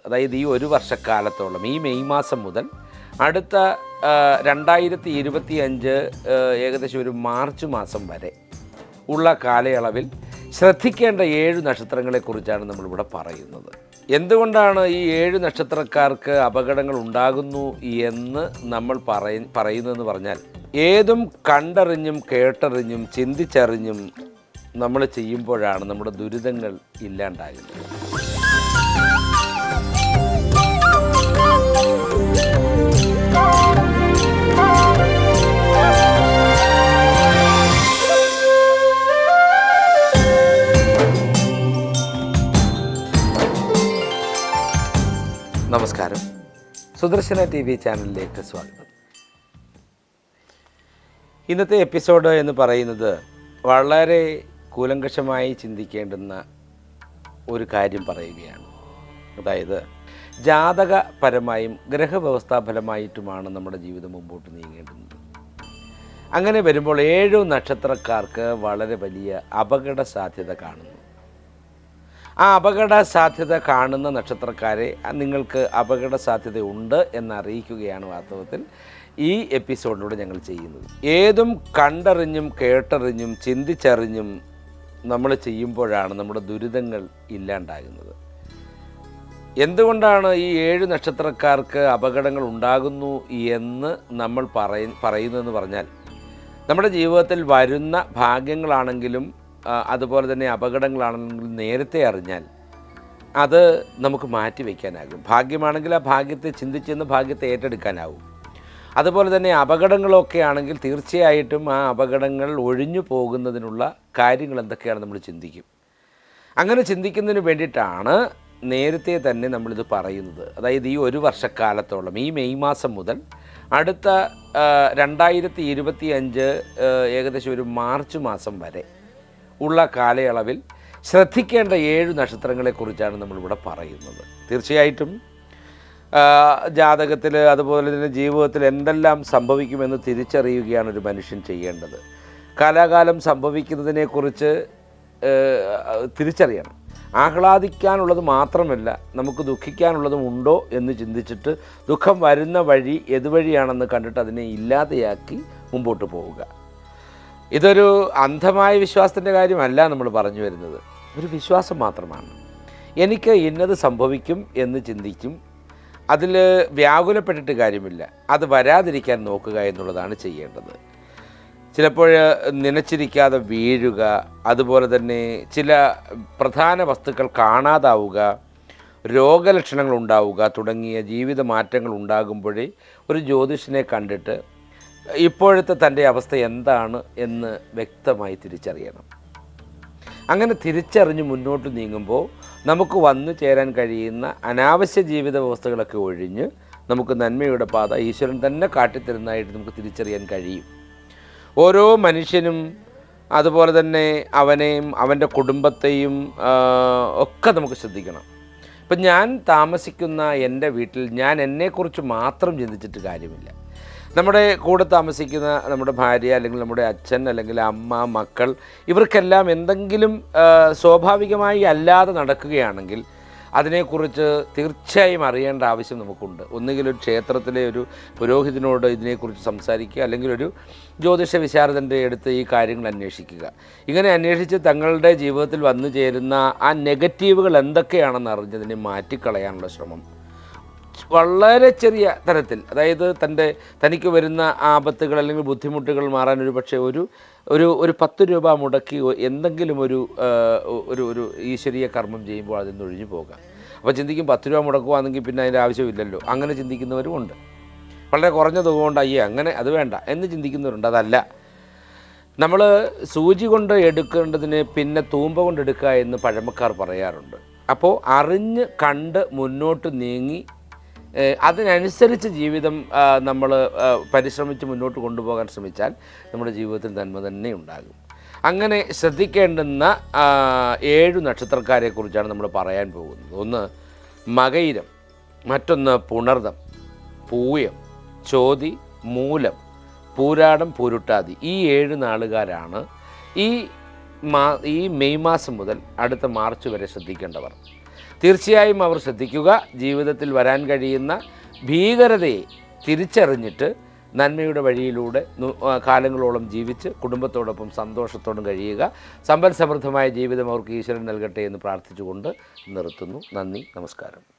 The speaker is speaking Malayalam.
അതായത് ഈ ഒരു വർഷക്കാലത്തോളം ഈ മെയ് മാസം മുതൽ അടുത്ത രണ്ടായിരത്തി ഇരുപത്തി അഞ്ച് ഏകദേശം ഒരു മാർച്ച് മാസം വരെ ഉള്ള കാലയളവിൽ ശ്രദ്ധിക്കേണ്ട ഏഴ് നക്ഷത്രങ്ങളെക്കുറിച്ചാണ് നമ്മളിവിടെ പറയുന്നത്. എന്തുകൊണ്ടാണ് ഈ ഏഴ് നക്ഷത്രക്കാർക്ക് അപകടങ്ങൾ ഉണ്ടാകുന്നു എന്ന് നമ്മൾ പറയ പറയുന്നതെന്ന് പറഞ്ഞാൽ ഏതും കണ്ടറിഞ്ഞും കേട്ടറിഞ്ഞും ചിന്തിച്ചറിഞ്ഞും നമ്മൾ ചെയ്യുമ്പോഴാണ് നമ്മുടെ ദുരിതങ്ങൾ ഇല്ലാണ്ടാകുന്നത്. നമസ്കാരം. സുദർശന ടി വി ചാനലിലേക്ക് സ്വാഗതം. ഇന്നത്തെ എപ്പിസോഡ് എന്ന് പറയുന്നത് വളരെ കൂലങ്കഷമായി ചിന്തിക്കേണ്ടുന്ന ഒരു കാര്യം പറയുകയാണ്. അതായത് ജാതകപരമായും ഗ്രഹവ്യവസ്ഥാഫലമായിട്ടുമാണ് നമ്മുടെ ജീവിതം മുമ്പോട്ട് നീങ്ങേണ്ടുന്നത്. അങ്ങനെ വരുമ്പോൾ ഏഴു നക്ഷത്രക്കാർക്ക് വളരെ വലിയ അപകട സാധ്യത കാണുന്നു. ആ അപകട സാധ്യത കാണുന്ന നക്ഷത്രക്കാരെ നിങ്ങൾക്ക് അപകട സാധ്യത ഉണ്ട് എന്നറിയിക്കുകയാണ് വാസ്തവത്തിൽ ഈ എപ്പിസോഡിലൂടെ ഞങ്ങൾ ചെയ്യുന്നത്. ഏതും കണ്ടറിഞ്ഞും കേട്ടറിഞ്ഞും ചിന്തിച്ചറിഞ്ഞും നമ്മൾ ചെയ്യുമ്പോഴാണ് നമ്മുടെ ദുരിതങ്ങൾ ഇല്ലാണ്ടാകുന്നത്. എന്തുകൊണ്ടാണ് ഈ ഏഴ് നക്ഷത്രക്കാർക്ക് അപകടങ്ങൾ ഉണ്ടാകുന്നു എന്ന് നമ്മൾ പറയ പറയുന്നതെന്ന് പറഞ്ഞാൽ നമ്മുടെ ജീവിതത്തിൽ വരുന്ന ഭാഗ്യങ്ങളാണെങ്കിലും അതുപോലെ തന്നെ അപകടങ്ങളാണെങ്കിൽ നേരത്തെ അറിഞ്ഞാൽ അത് നമുക്ക് മാറ്റി വയ്ക്കാനാകും. ഭാഗ്യമാണെങ്കിൽ ആ ഭാഗ്യത്തെ ചിന്തിച്ചെന്ന് ഭാഗ്യത്തെ ഏറ്റെടുക്കാനാവും. അതുപോലെ തന്നെ അപകടങ്ങളൊക്കെ ആണെങ്കിൽ തീർച്ചയായിട്ടും ആ അപകടങ്ങൾ ഒഴിഞ്ഞു പോകുന്നതിനുള്ള കാര്യങ്ങൾ എന്തൊക്കെയാണ് നമ്മൾ ചിന്തിക്കും. അങ്ങനെ ചിന്തിക്കുന്നതിന് വേണ്ടിയിട്ടാണ് നേരത്തെ തന്നെ നമ്മളിത് പറയുന്നത്. അതായത് ഈ ഒരു വർഷക്കാലത്തോളം ഈ മെയ് മാസം മുതൽ അടുത്ത രണ്ടായിരത്തി ഇരുപത്തി അഞ്ച് ഏകദേശം ഒരു മാർച്ച് മാസം വരെ ഉള്ള കാലയളവിൽ ശ്രദ്ധിക്കേണ്ട ഏഴ് നക്ഷത്രങ്ങളെക്കുറിച്ചാണ് നമ്മളിവിടെ പറയുന്നത്. തീർച്ചയായിട്ടും ജാതകത്തിൽ അതുപോലെ തന്നെ ജീവിതത്തിൽ എന്തെല്ലാം സംഭവിക്കുമെന്ന് തിരിച്ചറിയുകയാണ് ഒരു മനുഷ്യൻ ചെയ്യേണ്ടത്. കാലാകാലം സംഭവിക്കുന്നതിനെക്കുറിച്ച് തിരിച്ചറിയണം. ആഹ്ലാദിക്കാനുള്ളത് മാത്രമല്ല നമുക്ക് ദുഃഖിക്കാനുള്ളതും ഉണ്ടോ എന്ന് ചിന്തിച്ചിട്ട് ദുഃഖം വരുന്ന വഴി ഏതുവഴിയാണെന്ന് കണ്ടിട്ട് അതിനെ ഇല്ലാതെയാക്കി മുമ്പോട്ട് പോവുക. ഇതൊരു അന്ധമായ വിശ്വാസത്തിന്റെ കാര്യമല്ല നമ്മൾ പറഞ്ഞു വരുന്നത്. ഒരു വിശ്വാസം മാത്രമാണ്. എനിക്ക് ഇന്നത് സംഭവിക്കും എന്ന് ചിന്തിക്കും. അതിൽ വ്യാകുലപ്പെട്ടിട്ട് കാര്യമില്ല. അത് വരാതിരിക്കാൻ നോക്കുക എന്നുള്ളതാണ് ചെയ്യേണ്ടത്. ചിലപ്പോൾ നനച്ചിരിക്കാതെ വീഴുക അതുപോലെ തന്നെ ചില പ്രധാന വസ്തുക്കൾ കാണാതാവുക രോഗലക്ഷണങ്ങൾ ഉണ്ടാവുക തുടങ്ങിയ ജീവിത മാറ്റങ്ങൾ ഉണ്ടാകുമ്പോഴേ ഒരു ജ്യോതിഷനെ കണ്ടിട്ട് ഇപ്പോഴത്തെ തന്റെ അവസ്ഥ എന്താണ് എന്ന് വ്യക്തമായി തിരിച്ചറിയണം. അങ്ങനെ തിരിച്ചറിഞ്ഞ് മുന്നോട്ട് നീങ്ങുമ്പോൾ നമുക്ക് വന്നു ചേരാൻ കഴിയുന്ന അനാവശ്യ ജീവിത വ്യവസ്ഥകളൊക്കെ ഒഴിഞ്ഞ് നമുക്ക് നന്മയുടെ പാത ഈശ്വരൻ തന്നെ കാട്ടിത്തരുന്നതായിട്ട് നമുക്ക് തിരിച്ചറിയാൻ കഴിയും. ഓരോ മനുഷ്യനും അതുപോലെ തന്നെ അവനെയും അവന്റെ കുടുംബത്തെയും ഒക്കെ നമുക്ക് ശ്രദ്ധിക്കണം. ഇപ്പം ഞാൻ താമസിക്കുന്ന എന്റെ വീട്ടിൽ ഞാൻ എന്നെക്കുറിച്ച് മാത്രം ചിന്തിച്ചിട്ട് കാര്യമില്ല. നമ്മുടെ കൂടെ താമസിക്കുന്ന നമ്മുടെ ഭാര്യ അല്ലെങ്കിൽ നമ്മുടെ അച്ഛൻ അല്ലെങ്കിൽ അമ്മ മക്കൾ ഇവർക്കെല്ലാം എന്തെങ്കിലും സ്വാഭാവികമായി അല്ലാതെ നടക്കുകയാണെങ്കിൽ അതിനെക്കുറിച്ച് തീർച്ചയായും അറിയേണ്ട ആവശ്യം നമുക്കുണ്ട്. ഒന്നുകിൽ ഒരു ക്ഷേത്രത്തിലെ ഒരു പുരോഹിതനോട് ഇതിനെക്കുറിച്ച് സംസാരിക്കുക അല്ലെങ്കിൽ ഒരു ജ്യോതിഷ വിശാരദന്റെ അടുത്ത് ഈ കാര്യങ്ങൾ അന്വേഷിക്കുക. ഇങ്ങനെ അന്വേഷിച്ച് തങ്ങളുടെ ജീവിതത്തിൽ വന്നു ചേരുന്ന ആ നെഗറ്റീവുകൾ എന്തൊക്കെയാണെന്ന് അറിഞ്ഞതിനെ മാറ്റിക്കളയാനുള്ള ശ്രമം. വളരെ ചെറിയ തരത്തിൽ അതായത് തന്റെ തനിക്ക് വരുന്ന ആപത്തുകൾ അല്ലെങ്കിൽ ബുദ്ധിമുട്ടുകൾ മാറാൻ ഒരു പക്ഷേ ഒരു ഒരു ഒരു പത്ത് രൂപ മുടക്കി എന്തെങ്കിലും ഒരു ഒരു ഒരു ഈശ്വരീയ കർമ്മം ചെയ്യുമ്പോൾ അതിൽ നിന്ന് ഒഴിഞ്ഞു പോകാം അപ്പോൾ ചിന്തിക്കും പത്ത് രൂപ മുടക്കുകയാണെങ്കിൽ പിന്നെ അതിന്റെ ആവശ്യമില്ലല്ലോ. അങ്ങനെ ചിന്തിക്കുന്നവരും ഉണ്ട്. വളരെ കുറഞ്ഞ തുക കൊണ്ട് അയ്യേ അങ്ങനെ അത് വേണ്ട എന്ന് ചിന്തിക്കുന്നവരുണ്ട്. അതല്ല. നമ്മൾ സൂചി കൊണ്ട് എടുക്കേണ്ടതിന് പിന്നെ തൂമ്പ കൊണ്ട് എടുക്കുക എന്ന് പഴമക്കാർ പറയാറുണ്ട്. അപ്പോൾ അറിഞ്ഞ് കണ്ട് മുന്നോട്ട് നീങ്ങി അതിനനുസരിച്ച് ജീവിതം നമ്മൾ പരിശ്രമിച്ച് മുന്നോട്ട് കൊണ്ടുപോകാൻ ശ്രമിച്ചാൽ നമ്മുടെ ജീവിതത്തിൽ നന്മ തന്നെ ഉണ്ടാകും. അങ്ങനെ ശ്രദ്ധിക്കേണ്ടുന്ന ഏഴു നക്ഷത്രക്കാരെക്കുറിച്ചാണ് നമ്മൾ പറയാൻ പോകുന്നത്. ഒന്ന് മകയിരം. മറ്റൊന്ന് പുണർദം. പൂയം. ചോതി മൂലം. പൂരാടം പൂരുട്ടാതി. ഈ ഏഴ് നാളുകാരാണ് ഈ മാ ഈ മെയ് മാസം മുതൽ അടുത്ത മാർച്ച് വരെ ശ്രദ്ധിക്കേണ്ടവർ. തീർച്ചയായും അവർ ശ്രദ്ധിക്കുക. ജീവിതത്തിൽ വരാൻ കഴിയുന്ന ഭീകരതയെ തിരിച്ചറിഞ്ഞിട്ട് നന്മയുടെ വഴിയിലൂടെ കാലങ്ങളോളം ജീവിച്ച് കുടുംബത്തോടൊപ്പം സന്തോഷത്തോടും കഴിയുക. സമ്പൽ സമൃദ്ധമായ ജീവിതം അവർക്ക് ഈശ്വരൻ നൽകട്ടെ എന്ന് പ്രാർത്ഥിച്ചുകൊണ്ട് നിർത്തുന്നു. നന്ദി നമസ്കാരം.